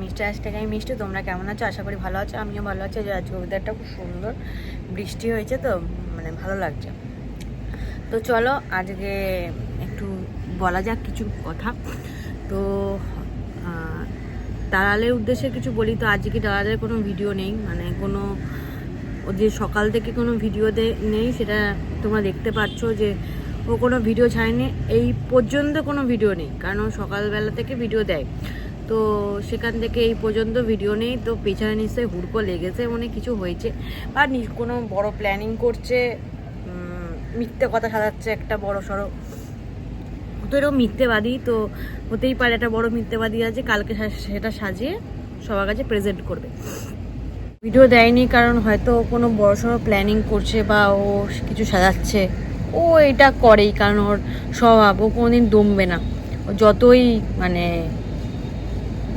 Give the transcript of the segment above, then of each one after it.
মিষ্টি থেকে আমি মিষ্টি, তোমরা কেমন আছো? আশা করি ভালো আছো, আমিও ভালো আছি। যে আজকে ওয়েদারটা খুব সুন্দর। বৃষ্টি হয়েছে তো মানে ভালো লাগছে। তো চলো, আজকে একটু বলা যাক কিছু কথা। তো দালালের উদ্দেশ্যে কিছু বলি। তো আজকে দালালের কোনো ভিডিও নেই? মানে কোনো, ও যে সকাল থেকে কোনো ভিডিও নেই, সেটা তোমরা দেখতে পাচ্ছ যে, ও কোনো ভিডিও ছাড়েনি। এই পর্যন্ত কোনো ভিডিও নেই। কারণ সকালবেলা থেকে ভিডিও দেয়। তো সেখান থেকে এই পর্যন্ত ভিডিও নেই, তো পেছনে নিশ্চয়ই হুড়কো লেগেছে মানে কিছু হয়েছে। বা কোনো বড় প্ল্যানিং করছে মিথ্যে কথা সাজাচ্ছে একটা বড় সড়ো। তো এরকম মিথ্যেবাদী, তো হতেই পারে একটা বড় মিথ্যেবাদী আছে, কালকে সেটা সাজিয়ে সবার কাছে প্রেজেন্ট করবে। ভিডিও দেয়নি কারণ হয়তো কোনো বড় সড়ো প্ল্যানিং করছে বা ও কিছু সাজাচ্ছে। ও এটা করেই, কারণ ওর স্বভাব, ও কোনোদিন দমবে না। ও যতই মানে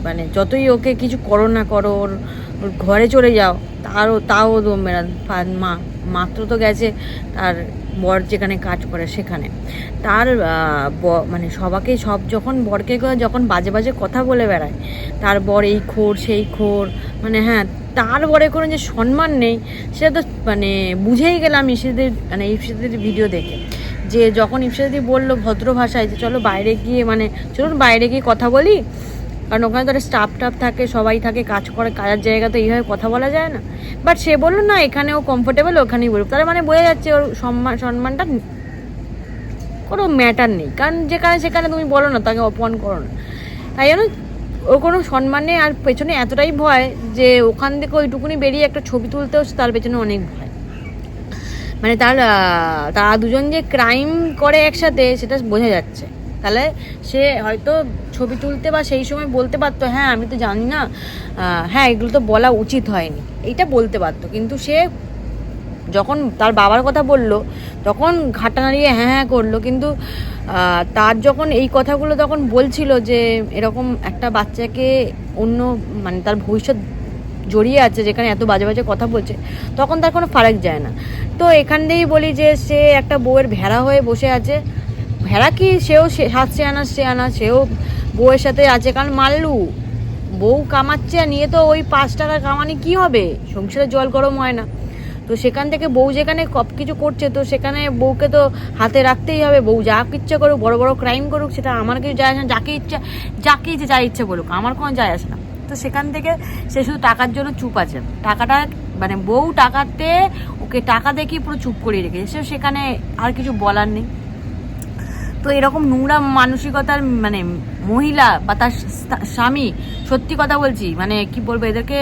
মানে যতই ওকে কিছু করো না করো, ওর ঘরে চলে যাও, তারও, তাও দমবে মা, মাত্র তো গেছে তার বর যেখানে কাজ করে সেখানে। তার মানে সবাকে সব যখন বরকে যখন বাজে বাজে কথা বলে বেড়ায়, তার বর এই খোর, সেই খোর মানে হ্যাঁ তার বরে কোনো যে সম্মান নেই, সেটা তো মানে বুঝেই গেলাম ইসেদের মানে ইফসেদের ভিডিও দেখে। যে যখন ইফসাদি বলল ভদ্র ভাষায় যে চলো বাইরে গিয়ে মানে চলুন বাইরে গিয়ে কথা বলি কারণ ওখানে তো স্টাফ টাফ থাকে, সবাই থাকে, কাজ করে, কাজের জায়গা তো এইভাবে কথা বলা যায় না। বাট সে বলল, না, এখানেও কমফোর্টেবল ওখানেই বলুক তার মানে বোঝা যাচ্ছে ওর সম্মান, সম্মানটা কোনো ম্যাটার নেই। কারণ যেখানে সেখানে তুমি বলো না, তাকে অপমান করো না। তাই জন্য ওর কোনো সম্মান আর পেছনে এতটাই ভয় যে ওখান থেকে ওইটুকুনি বেরিয়ে একটা ছবি তুলতেও তার পেছনে অনেক ভয়। মানে তার তারা দুজন যে ক্রাইম করে একসাথে, সেটা বোঝা যাচ্ছে। তাহলে সে হয়তো ছবি তুলতে বা সেই সময় বলতে পারতো হ্যাঁ আমি তো জানি না হ্যাঁ এগুলো তো বলা উচিত হয়নি। এইটা বলতে পারতো। কিন্তু সে যখন তার বাবার কথা বলল, তখন ঘাটা নাড়িয়ে হ্যাঁ হ্যাঁ করল। কিন্তু তার যখন এই কথাগুলো তখন বলছিল যে, এরকম একটা বাচ্চাকে অন্য মানে তার ভবিষ্যৎ জড়িয়ে আছে, যেখানে এত বাজে বাজে কথা বলছে, তখন তার কোনো ফারাক যায় না। তো এখান দিয়েই বলি যে, সে একটা বউয়ের ভেড়া হয়ে বসে আছে। ভেড়া কি সেও হাত সে আনা সে আনা সেও বউয়ের সাথে আছে কারণ মাল্লু। বউ কামাচ্ছে নিয়ে তো ওই পাঁচ টাকা কামানি কি হবে? সংসারে জল গরম হয় না। তো সেখান থেকে বউ যেখানে কপ কিছু করছে, তো সেখানে বউকে তো হাতে রাখতেই হবে। বউ যা ইচ্ছে করুক, বড় বড় ক্রাইম করুক, সেটা আমার কিছু যায় আসে না। যাকে ইচ্ছা, যাকে ইচ্ছে যা ইচ্ছে করুক আমার কোনো যায় আসে না। তো সেখান থেকে সে শুধু টাকার জন্য চুপ আছে। টাকাটা মানে বউ টাকাতে ওকে টাকা দেখি পুরো চুপ করিয়ে রেখেছে। সেখানে আর কিছু বলার নেই। তো এরকম নোংরা মানসিকতার মানে মহিলা বা তার স্বামী, সত্যি কথা বলছি মানে কি বলব, এদেরকে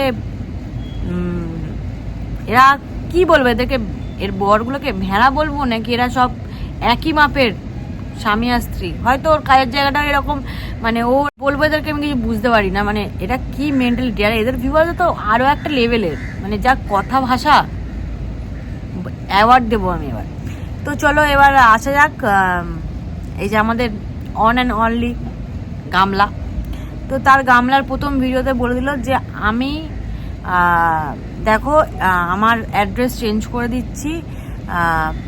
এরা কি বলব, এদেরকে, এর বরগুলোকে ভেড়া বলব নাকি এরা সব একই মাপের স্বামী আর স্ত্রী? হয়তো ওর কাজের জায়গাটা এরকম মানে ও বলব এদেরকে আমি কিছু বুঝতে পারি না মানে এটা কি মেন্টালিটি আর এদের ভিউয়ার তো আরও একটা লেভেলের মানে যা কথা ভাষা অ্যাওয়ার্ড দেবো আমি এবার। তো চলো এবার আসা যাক এই যে আমাদের অন অ্যান্ড অনলি গামলা। তো তার গামলার প্রথম ভিডিওতে বলে দিল যে আমি দেখো আমার অ্যাড্রেস চেঞ্জ করে দিচ্ছি।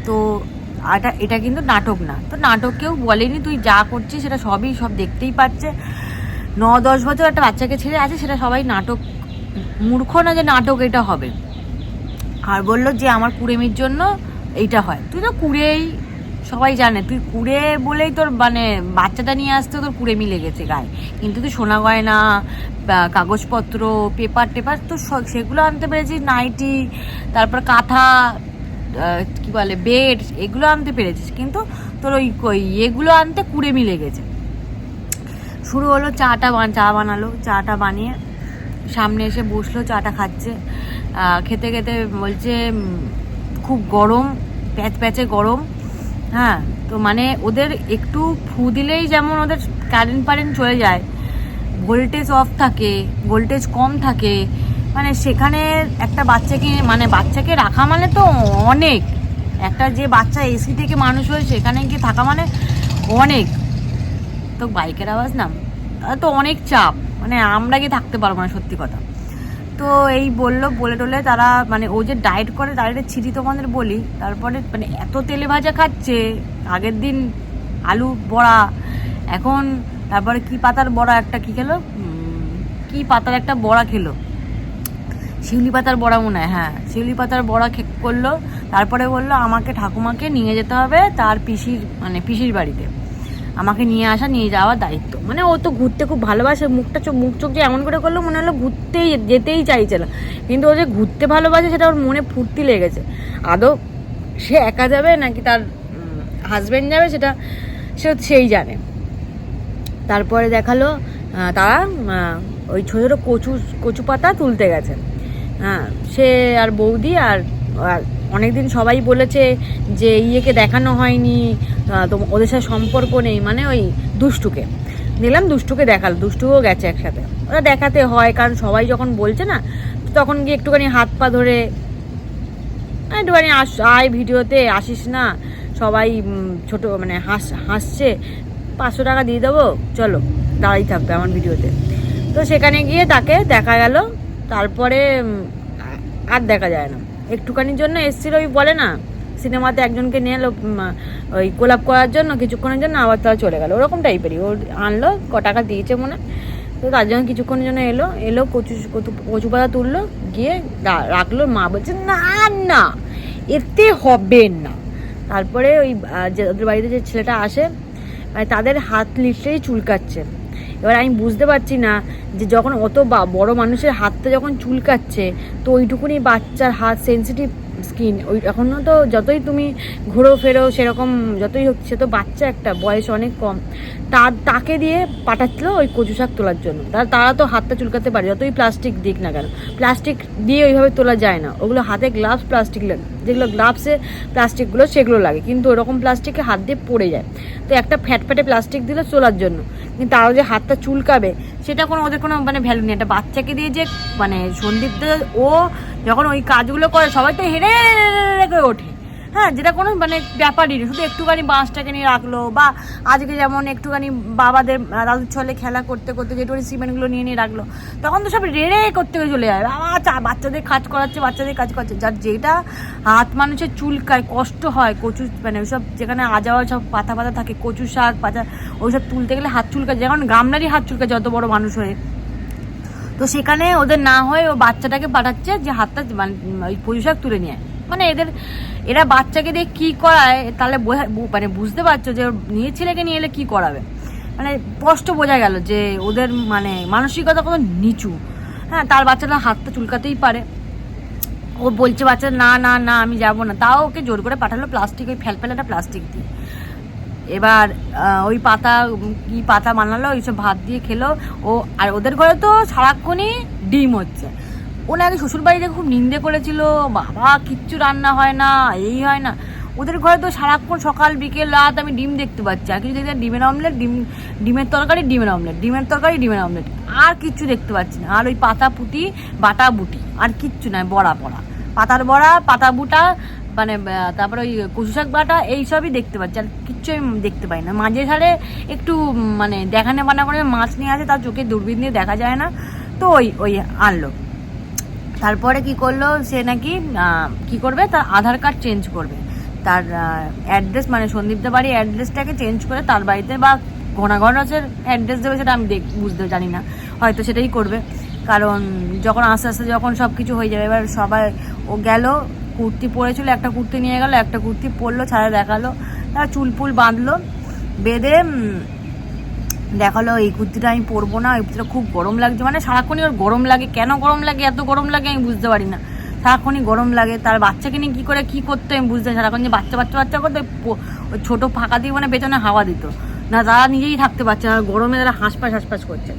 তো এটা এটা কিন্তু নাটক না। তো নাটক কেউ বলেনি, তুই যা করছিস সেটা সবই সব দেখতেই পাচ্ছে। ন, দশ বছর একটা বাচ্চাকে ছেড়ে আছে, সেটা সবাই নাটক, মূর্খ না যে নাটক এটা হবে। আর বলল যে আমার কুড়েমির জন্য এইটা হয়। তুই তো কুড়েই সবাই জানে, তুই কুড়ে বলেই তোর মানে বাচ্চাটা নিয়ে আসতে তোর কুড়েমি লেগেছে গায়ে। কিন্তু তুই সোনা গয়না কাগজপত্র পেপার টেপার, তো সেগুলো আনতে পেরেছিস, নাইটি, তারপর কাঁথা কি বলে, বেড, এগুলো আনতে পেরেছিস। কিন্তু তোর ওই ওই এগুলো আনতে কুড়েমি লেগেছে শুরু হলো চাটা বান, চা বানালো, চাটা বানিয়ে সামনে এসে বসল, চাটা খাচ্ছে। খেতে খেতে বলছে খুব গরম, প্যাচ প্যাচে গরম। হ্যাঁ তো মানে ওদের একটু ফু দিলেই যেমন ওদের কারেন্ট ফারেন্ট চলে যায় ভোল্টেজ অফ থাকে ভোল্টেজ কম থাকে মানে সেখানে একটা বাচ্চাকে মানে বাচ্চাকে রাখা মানে তো অনেক। একটা যে বাচ্চা এসি থেকে মানুষ হয়ে সেখানে গিয়ে থাকা মানে অনেক। তো বাইকের আওয়াজ না তো অনেক চাপ মানে আমরা গিয়ে থাকতে পারব না সত্যি কথা। তো এই বলল, বলে টলে তারা মানে ও যে ডায়েট করে ডায়েটের ছিটি তোমাদের বলি। তারপরে মানে এত তেলে ভাজা খাচ্ছে, আগের দিন আলু বড়া, এখন তারপরে কি পাতার বড়া একটা কি খেলো? কি পাতার একটা বড়া খেলো? শিউলি পাতার বড়া মনে হয় হ্যাঁ। শিউলি পাতার বড়া খে, করল, তারপরে বলল আমাকে ঠাকুমাকে নিয়ে যেতে হবে তার পিসির মানে পিসির বাড়িতে। আমাকে নিয়ে আসা, নিয়ে যাওয়ার দায়িত্ব। মানে ও তো ঘুরতে খুব ভালোবাসে, মুখটা চোখ, মুখ চোখ যে এমন করে করল, মনে হলো ঘুরতেই যেতেই চাইছে না। কিন্তু ও যে ঘুরতে ভালোবাসে, সেটা ওর মনে ফুর্তি লেগেছে আদৌ সে একা যাবে নাকি তার হাজব্যান্ড যাবে, সেটা সে সেই জানে। তারপরে দেখাল তারা ওই ছোটো ছোটো কচু কচু পাতা তুলতে গেছে। হ্যাঁ সে আর বৌদি আর অনেকদিন সবাই বলেছে যে, ইয়েকে দেখানো হয়নি তো ওদের সাথে সম্পর্ক নেই মানে ওই দুষ্টুকে। নিলাম, দুষ্টুকে দেখাল, দুষ্টুও গেছে একসাথে। ওরা দেখাতে হয়, কারণ সবাই যখন বলছে না, তখন গিয়ে একটুখানি হাত পা ধরে একটুখানি আস, আয় ভিডিওতে, আসিস না। সবাই ছোট মানে হাস, হাসছে, পাঁচশো টাকা দিয়ে দেবো, চলো, দাঁড়াই থাকবে আমার ভিডিওতে। তো সেখানে গিয়ে তাকে দেখা গেল, তারপরে আর দেখা যায় না। একটুখানির জন্য এসছিল, ওই বলে না সিনেমাতে একজনকে নিয়ে এলো ওই কোলাপ করার জন্য, কিছুক্ষণের জন্য আবার তারা চলে গেলো। ওরকম টাইপেরই। ও আনলো, ক টাকা দিয়েছে মনে। তো তার জন্য কিছুক্ষণের জন্য এলো এলো, কচু কচু পাতা তুললো, গিয়ে রাখল। মা বলছে, না না, এতে হবে না। তারপরে ওই যে ওদের বাড়িতে যে ছেলেটা আসে মানে তাদের হাত লিটলেই চুলকাচ্ছে। এবার আমি বুঝতে পারছি না যে যখন অত বড় মানুষের হাতটা যখন চুলকাচ্ছে, তো ওইটুকুনি বাচ্চার হাত সেন্সিটিভ স্কিন ওই এখনও তো যতই তুমি ঘোরো, ফেরো, সেরকম যতই হচ্ছে তো বাচ্চা একটা, বয়স অনেক কম। তার তাকে দিয়ে পাঠাচ্ছিল ওই কচু শাক তোলার জন্য। তারা তারা তো হাতটা চুলকাতে পারে, যতই প্লাস্টিক দিক না কেন। প্লাস্টিক দিয়ে ওইভাবে তোলা যায় না। ওগুলো হাতে গ্লাভস প্লাস্টিক লাগে যেগুলো গ্লাভসে প্লাস্টিকগুলো সেগুলো লাগে। কিন্তু ওরকম প্লাস্টিকে হাত দিয়ে পড়ে যায়। তো একটা ফ্যাট ফ্যাটে প্লাস্টিক দিলে তোলার জন্য। কিন্তু তারাও যে হাতটা চুলকাবে, সেটা কোনো ওদের কোনো মানে ভ্যালু নেই। একটা বাচ্চাকে দিয়ে যে মানে সন্দীপ ও যখন ওই কাজগুলো করে, সবাই তো হেরে করে ওঠে। হ্যাঁ যেটা কোনো মানে ব্যাপারই নেই। শুধু একটুখানি বাঁশটাকে নিয়ে রাখল বা আজকে যেমন একটুখানি বাবাদের দাদুর ছলে খেলা করতে করতে যেটুখানি সিমেন্টগুলো নিয়ে নিয়ে রাখল, তখন তো সব রেড়ে করতে করে চলে যায়। চা- বাচ্চাদের কাজ করাচ্ছে, বাচ্চাদের কাজ করাচ্ছে। যার যেটা হাত মানুষের চুলকায়, কষ্ট হয়, কচু মানে ওইসব যেখানে আজাওয়া সব পাতা পাতা থাকে, কচু শাক, পাতা, ওইসব তুলতে গেলে হাত চুলকায়। যেমন গামলারই হাত চুলকায়, যত বড় মানুষ হয়ে। তো সেখানে ওদের না হয়ে ও বাচ্চাটাকে পাঠাচ্ছে যে হাতটা মানে ওই পোশাক তুলে নিয়ে। মানে এদের, এরা বাচ্চাকে দিয়ে কি করায় তাহলে মানে বুঝতে পারছ যে নিজের ছেলেকে নিয়ে এলে কি করাবে? মানে স্পষ্ট বোঝা গেল যে ওদের মানে মানসিকতা কত নিচু। হ্যাঁ তার বাচ্চাটা হাতটা চুলকাতেই পারে। ও বলছে বাচ্চা, না না না, আমি যাব না। তাও ওকে জোর করে পাঠালো প্লাস্টিক, ওই ফেলফেলাটা প্লাস্টিক দিয়ে। এবার ওই পাতা, কি পাতা বানালো ওইসব ভাত দিয়ে খেলো। ও, আর ওদের ঘরে তো সারাক্ষণই ডিম হচ্ছে। ও নাকি শ্বশুর বাড়িতে খুব নিন্দে করেছিল, বাবা, কিচ্ছু রান্না হয় না, এই হয় না। ওদের ঘরে তো সারাক্ষণ সকাল, বিকেল, রাত আমি ডিম দেখতে পাচ্ছি। আর কিছু দেখতে ডিমের অমলেট ডিম, ডিমের তরকারি, ডিমের অমলেট ডিমের তরকারি, ডিমের অমলেট আর কিচ্ছু দেখতে পাচ্ছি না। আর ওই পাতা পুটি, বাটা বুটি, আর কিচ্ছু নয় বড়া পড়া পাতার বড়া, পাতা বুটা মানে তারপরে ওই কচু শাক বাটা এইসবই দেখতে পাচ্ছি। আর কিচ্ছু দেখতে পাই না। মাঝে সারে একটু মানে দেখানে বানা করে মাছ নিয়ে আসে, তার চোখে দূরবীন দিয়ে দেখা যায় না। তো ওই ওই আনলো। তারপরে কি করল সে নাকি কি করবে? তার আধার কার্ড চেঞ্জ করবে। তার অ্যাড্রেস মানে সন্দীপদা বাড়ির অ্যাড্রেসটাকে চেঞ্জ করে তার বাড়িতে বা ঘনাঘনাচের অ্যাড্রেস দেবে সেটা আমি দেখ, বুঝতে জানি না। হয়তো সেটাই করবে। কারণ যখন আস্তে আস্তে যখন সব কিছু হয়ে যাবে, এবার সবাই, ও গেল কুর্তি পরেছিল, একটা কুর্তি নিয়ে গেল, একটা কুর্তি পরলো, ছাড়া দেখাল। তার চুল ফুল বাঁধলো, বেঁধে দেখাল, এই কুর্তিটা আমি পরবো না, এই কুর্তিটা খুব গরম লাগছে। মানে সারাক্ষণই ওর গরম লাগে। কেন গরম লাগে? এত গরম লাগে আমি বুঝতে পারি না। সারাক্ষণই গরম লাগে। তার বাচ্চাকে নিয়ে কী করে, কী করতো আমি বুঝতে। সারাক্ষণ যে বাচ্চা বাচ্চা বাচ্চা করতো ওই ছোটো ফাঁকা দিয়ে মানে পেছনে হাওয়া দিত। না, তারা নিজেই থাকতে পারছে না। গরমে তারা হাঁসপাস হাঁসপাস করছে।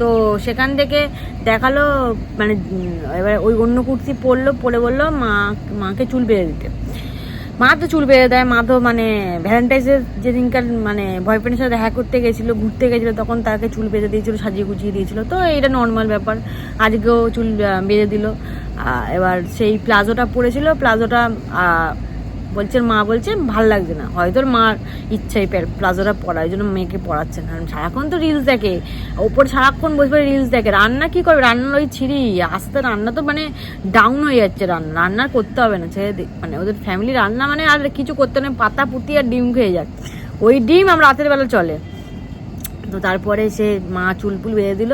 তো সেখান থেকে দেখাল মানে এবার ওই অন্য কুর্তি পরলো, পরে বলল মা, মাকে চুল বেঁধে দিতে। মা তো চুল বেঁধে দেয়, মা তো মানে ভ্যালেন্টাইন্সের যেদিনকার মানে বয়ফ্রেন্ডের সাথে দেখা করতে গেছিল, ঘুরতে গেছিল, তখন তাকে চুল বেঁধে দিয়েছিল, সাজিয়ে গুছিয়ে দিয়েছিলো। তো এটা নর্মাল ব্যাপার। আজকেও চুল বেঁধে দিল। এবার সেই প্লাজোটা পরেছিল, প্লাজোটা বলছে, মা বলছে, ভালো লাগছে না। হয়তো মার ইচ্ছাই প্লাজোটা পরা ওই জন্য মেয়েকে পড়াচ্ছে না। সারাক্ষণ তো রিলস দেখে। ওপর সারাক্ষণ বসে বসে রিলস দেখে। রান্না কি করবে? রান্নার ওই ছিঁড়ি। আস্তে রান্না তো মানে ডাউন হয়ে যাচ্ছে রান্না রান্না করতে হবে না। ছেড়ে মানে ওদের ফ্যামিলি রান্না মানে আর কিছু করতে নেই। পাতা, পুতি আর ডিম খেয়ে যাক। ওই ডিম আমরা রাতের বেলা চলে। তো তারপরে সে মা চুল পুল বেঁধে দিল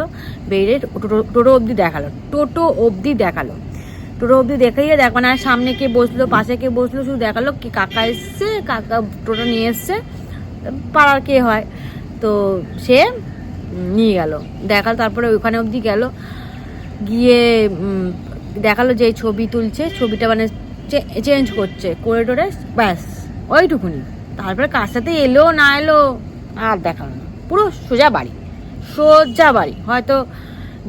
বেড়ে টোটো টোটো অবধি দেখাল। টোটো অবধি দেখাল। টোটো অবধি দেখাইয়ে দেখো না সামনে কে বসল, পাশে কে বসল, শুধু দেখাল কি কাকা এসছে, কাকা টোটো নিয়ে এসছে, পাড়ার কে হয়। তো সে নিয়ে গেল, দেখাল, তারপরে ওইখানে অবধি গেল। গিয়ে দেখাল যে ছবি তুলছে, ছবিটা মানে চেঞ্জ করছে করিডোরে ব্যাস, ওইটুকুনি। তারপরে কার সাথে এলো, না এলো, আর দেখাল না। পুরো সোজা বাড়ি সোজা বাড়ি। হয়তো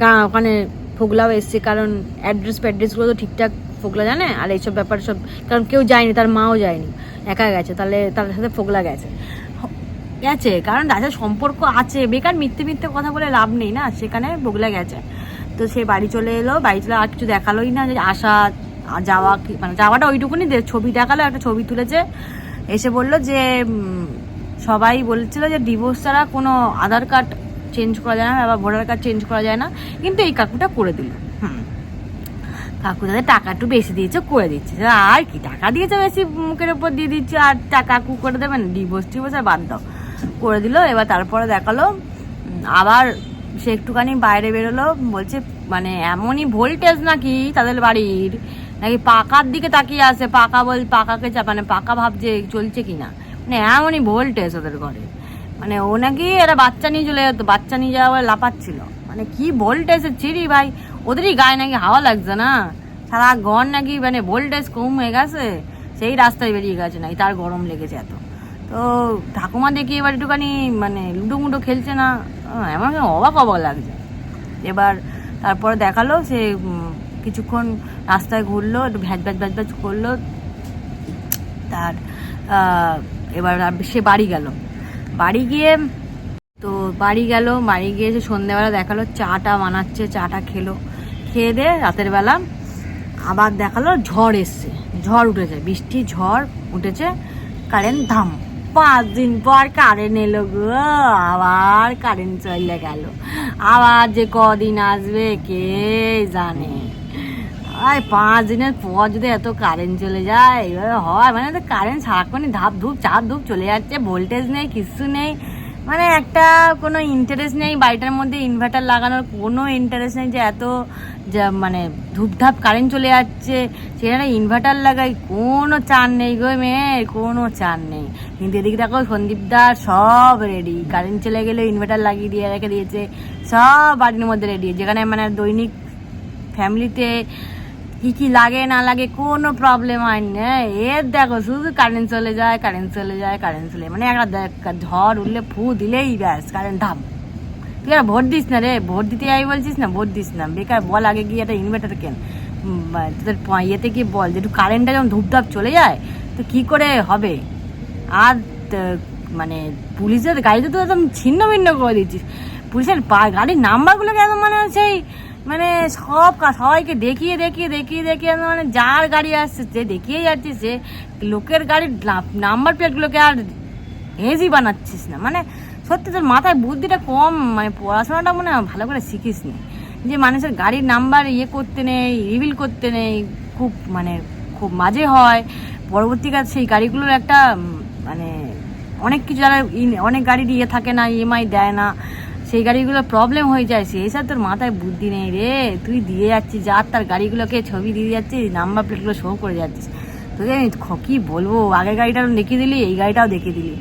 গা, ওখানে ফোগলাও এসছে, কারণ অ্যাড্রেস ফ্যাড্রেসগুলো তো ঠিকঠাক ফোগলা জানে? আর এইসব ব্যাপার সব, কারণ কেউ যায়নি, তার মাও যায়নি। একা গেছে, তাহলে তার সাথে ফোগলা গেছে। গেছে, কারণ রাজার সম্পর্ক আছে, বেকার মিথ্যে মিথ্যে কথা বলে লাভ নেই না, সেখানে বগলা গেছে। তো সে বাড়ি চলে এলো, বাড়ি চলে আর কিছু দেখালোই না, যে আসা যাওয়া মানে যাওয়াটা ওইটুকুনি ছবি দেখাল, একটা ছবি তুলেছে। এসে বলল যে সবাই বলছিল যে ডিভোর্স ছাড়া কোনো আধার কার্ড চেঞ্জ করা যায় না বা ভোটার কার্ড চেঞ্জ করা যায় না, কিন্তু এই কাকুটা করে দিল। কাকু তাদের টাকা একটু বেশি দিয়েছে, করে দিচ্ছে। আর কি, টাকা দিয়েছে বেশি, মুখের উপর দিয়ে দিচ্ছে, আর টাকা কাকু করে দেবেন ডিভোর্স টিভোর্স আর বাদ দাও। করে দিল, এবার তারপরে দেখাল আবার সে একটুখানি বাইরে বেরোলো, বলছে মানে এমনই ভোল্টেজ নাকি তাদের বাড়ির? নাকি পাকার দিকে তাকিয়ে আসে পাকা বল, পাকাকে মানে পাকা ভাবছে চলছে কিনা? মানে এমনই ভোল্টেজ ওদের ঘরে। মানে ও নাকি এরা বাচ্চা নিয়ে চলে যেত, বাচ্চা নিয়ে যাওয়া লাপাচ্ছিল মানে কি ভোল্টেজের চিরি ভাই, ওদেরই গায়ে নাকি হাওয়া লাগছে না? সারা ঘর নাকি মানে ভোল্টেজ কম হয়ে গেছে, সেই রাস্তায় বেরিয়ে গেছে নাকি, তার গরম লেগেছে এত। তো ঠাকুমা দেখি এবার একটুখানি মানে লুডো মুডো খেলছে না এমন অবাক অবাক লাগছে। এবার তারপরে দেখাল সে কিছুক্ষণ রাস্তায় ঘুরলো, একটু ভ্যাজ ভ্যাজ ভ্যাজ ভ্যাজ করল, তার এবার সে বাড়ি গেল। বাড়ি গিয়ে তো বাড়ি গেল, বাড়ি গিয়ে সে সন্ধ্যেবেলা দেখাল, চাটা বানাচ্ছে, চাটা খেলো। খেয়ে দিয়ে রাতের বেলা আবার দেখাল, ঝড় এসছে। ঝড় উঠেছে, বৃষ্টি, ঝড় উঠেছে কারেন্ট ধাম। পাঁচ দিন পর কারেন্ট এলো গো, আবার কারেন্ট চলে গেল। আবার যে কদিন আসবে, কে জানে? আর পাঁচ দিনের পর যদি এত কারেন্ট চলে যায়, এভাবে হয়। মানে তো কারেন্ট সারাক্ষণই ধাপ ধুপ, চাপ ধুপ চলে যাচ্ছে ভোল্টেজ নেই, কিছু নেই। মানে একটা কোনো ইন্টারেস্ট নেই, বাড়িটার মধ্যে ইনভার্টার লাগানোর কোনো ইন্টারেস্ট নেই যে এত যা মানে ধূপধাপ কারেন্ট চলে যাচ্ছে। সেখানে ইনভার্টার লাগাই, কোনো চান নেই গো মেয়ে, কোনো চান নেই। কিন্তু এদিকে দেখো সন্দীপদার সব রেডি কারেন্ট চলে গেলে ইনভার্টার লাগিয়ে দিয়ে রেখে দিয়েছে, সব বাড়ির মধ্যে রেডি যেখানে মানে দৈনিক ফ্যামিলিতে কি কি লাগে, না লাগে, কোনো প্রবলেম হয় না এর দেখো, শুধু কারেন্ট চলে যায় কারেন্ট চলে যায় কারেন্ট চলে মানে একটা ঝড় উঠলে ফু দিলেই ব্যাস কারেন্ট ধাম তুই আর ভোট দিস না রে, ভোট দিতে যাই বলছিস না? ভোট দিস না। বেকার বল আগে গিয়ে একটা ইনভার্টার কেন? তোদের ইয়েতে গিয়ে বল, যে একটু কারেন্টটা যখন ধূপধাপ চলে যায়, তো কি করে হবে? আর মানে পুলিশের গাড়িতে তো একদম ছিন্ন ভিন্ন করে দিচ্ছিস। পুলিশের গাড়ির নাম্বারগুলোকে একদম মানে সেই মানে সব সবাইকে দেখিয়ে দেখিয়ে দেখিয়ে দেখিয়ে মানে যার গাড়ি আসছে সে দেখিয়ে যাচ্ছে, সে লোকের গাড়ির নাম্বার প্লেটগুলোকে আর হেজি বানাচ্ছিস না। মানে সত্যি তোর মাথায় বুদ্ধিটা কম মানে পড়াশোনাটা মনে ভালো করে শিখিস নি। যে মানুষের গাড়ির নাম্বার ইয়ে করতে নেই রিভিল করতে নেই, খুব মানে খুব মাঝে হয়। পরবর্তীকালে সেই গাড়িগুলোর একটা মানে অনেক কিছু যারা অনেক গাড়ির ইয়ে থাকে না ইএমআই দেয় না। সেই গাড়িগুলো প্রবলেম হয়ে যায়। সেই সব তোর মাথায় বুদ্ধি নেই রে। তুই দিয়ে যাচ্ছিস যার তার গাড়িগুলোকে ছবি দিয়ে যাচ্ছিস নাম্বার প্লেটগুলো শো করে যাচ্ছিস। তোকে আমি কি বলব? আগের গাড়িটা দেখিয়ে দিলি, এই গাড়িটাও দেখিয়ে দিলি।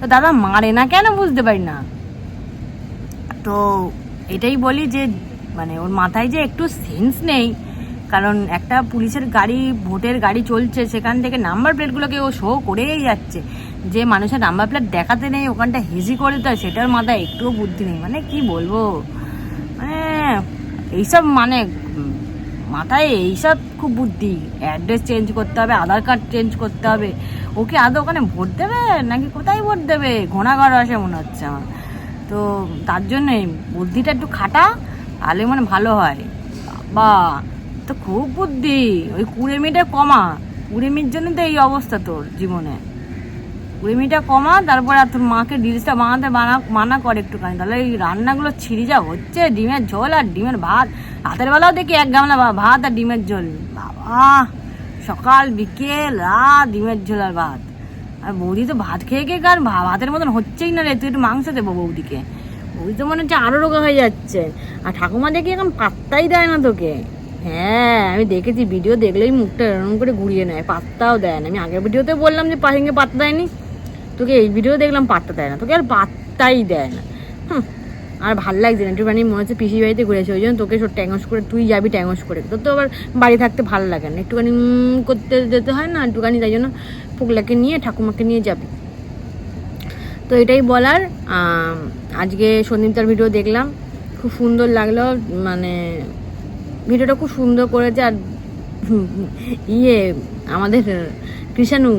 তো দাদা মারে না কেন বুঝতে পারি না। তো এটাই বলি যে মানে ওর মাথায় যে একটু সেন্স নেই। কারণ একটা পুলিশের গাড়ি ভোটের গাড়ি চলছে, সেখান থেকে নাম্বার প্লেটগুলোকে ও শো করেই যাচ্ছে। যে মানুষের নাম্বার প্লেট দেখাতে নেই, ওখানটা হেজি করে দিতে হয় সেটার মাথায় একটুও বুদ্ধি নেই। মানে কি বলব? মানে এইসব মানে মাথায় এইসব খুব বুদ্ধি। অ্যাড্রেস চেঞ্জ করতে হবে আধার কার্ড চেঞ্জ করতে হবে। ওকে আদৌ ওখানে ভোট দেবে? নাকি কোথায় ভোট দেবে? ঘোড়াঘর আসে মনে হচ্ছে আমার। তো তার জন্য বুদ্ধিটা একটু খাটা, তাহলে মানে ভালো হয়। বা তো খুব বুদ্ধি। ওই কুড়েমিটা কমা। কুড়েমির জন্য তো এই অবস্থা তোর জীবনে। কুড়েমিটা কমা, তারপরে আর তোর মাকে ডিলসটা বানাতে মানা মানা করে একটুখানি। তাহলে এই রান্নাগুলো ছিঁড়ি যা, হচ্ছে ডিমের ঝোল আর ডিমের ভাত। রাতের বেলাও দেখি এক গামলা ভাত আর ডিমের ঝোল। বাবা, সকাল, বিকেল, রাত, ডিমের ঝোল আর ভাত। আর বৌদি তো ভাত খেয়ে খেয়ে কার ভাতের মতন হচ্ছেই না রে, তুই একটু মাংস দেবো বৌদিকে। বৌদি তো মনে হচ্ছে আরও রোগা হয়ে যাচ্ছে। আর ঠাকুমা দেখি এখন পাত্তাই দেয় না তোকে। হ্যাঁ আমি দেখেছি ভিডিও দেখলেই মুখটা এরকম করে ঘুরিয়ে নেয়, পাত্তাও দেয় না। আমি আগের ভিডিওতে বললাম যে পাহিঙ্গে পাত্তা দেয়নি। তোকে এই ভিডিও দেখলাম পাত্তা দেয় না। তোকে আর পাত্তাই দেয় না। হুম, আর ভালো লাগছে না। একটুখানি মনে হচ্ছে পিসি বাড়িতে ঘুরেছে ওই জন্য তোকে সব ট্যাঙ্গস করে তুই যাবি ট্যাঙ্গস করে। তোর তো আবার বাড়ি থাকতে ভালো লাগে না। একটুখানি করতে যেতে হয় না একটুখানি তাই জন্য পুকলাকে নিয়ে ঠাকুমাকে নিয়ে যাবি। তো এটাই বলার। আজকে সন্দীপতার ভিডিও দেখলাম। খুব সুন্দর লাগল মানে ভিডিওটা খুব সুন্দর করেছে। আর ইয়ে আমাদের কৃষাণু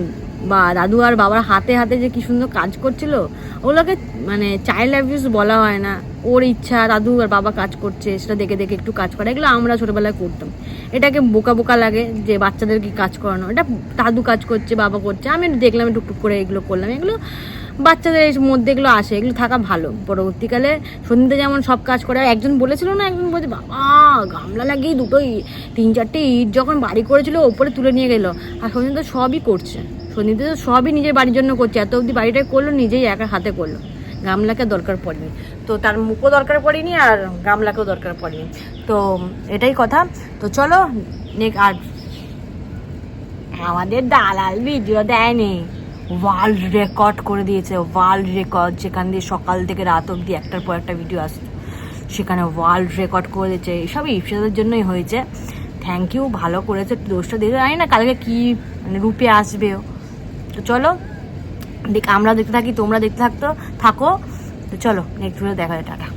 বা দাদু আর বাবার হাতে হাতে যে কি সুন্দর কাজ করছিল, ওগুলোকে মানে চাইল্ড অ্যাবিউস বলা হয় না। ওর ইচ্ছা, দাদু আর বাবা কাজ করছে, সেটা দেখে দেখে একটু কাজ করা। এগুলো আমরা ছোটবেলায় করতাম। এটাকে বোকা বোকা লাগে যে বাচ্চাদের কি কাজ করানো। এটা দাদু কাজ করছে, বাবা করছে। আমি দেখলাম টুকটুক করে এগুলো করলাম। এগুলো বাচ্চাদের মধ্যে এগুলো আসে। এগুলো থাকা ভালো। পরবর্তীকালে সন্ধ্যে যেমন সব কাজ করে একজন বলেছিল না, একজন বলছে, বাবা, গামলা লাগিয়ে দুটো ই- তিন চারটে ইট যখন বাড়ি করেছিল, ওপরে তুলে নিয়ে গেল। আর সন্ধ্যে তো সবই করছে। সন্ধ্যে তো সবই নিজের বাড়ির জন্য করছে। এত অবধি বাড়িটাই করল, নিজেই একা হাতে করল। গামলাকে দরকার পড়েনি। তো তার মুখও দরকার পড়েনি আর গামলাকেও দরকার পড়েনি। তো এটাই কথা। তো চলো নেক আর আমাদের দালাল ভিডিও দেয়নি। ওয়ার্ল্ড রেকর্ড করে দিয়েছে। ওয়ার্ল্ড রেকর্ড যেখান দিয়ে সকাল থেকে রাত অবধি একটার পর একটা ভিডিও আসছে। সেখানে ওয়ার্ল্ড রেকর্ড করে দিয়েছে। এইসব ইপসাদের জন্যই হয়েছে। থ্যাংক ইউ ভালো করেছে। দোষটা দিয়েছে জানি না কালকে কী মানে রূপে আসবেও। তো চলো, দেখ, আমরা দেখতে থাকি, তোমরা দেখতে থাকতো, থাকো, তো চলো নেক্সট ভিডিও দেখা যায় টাটা।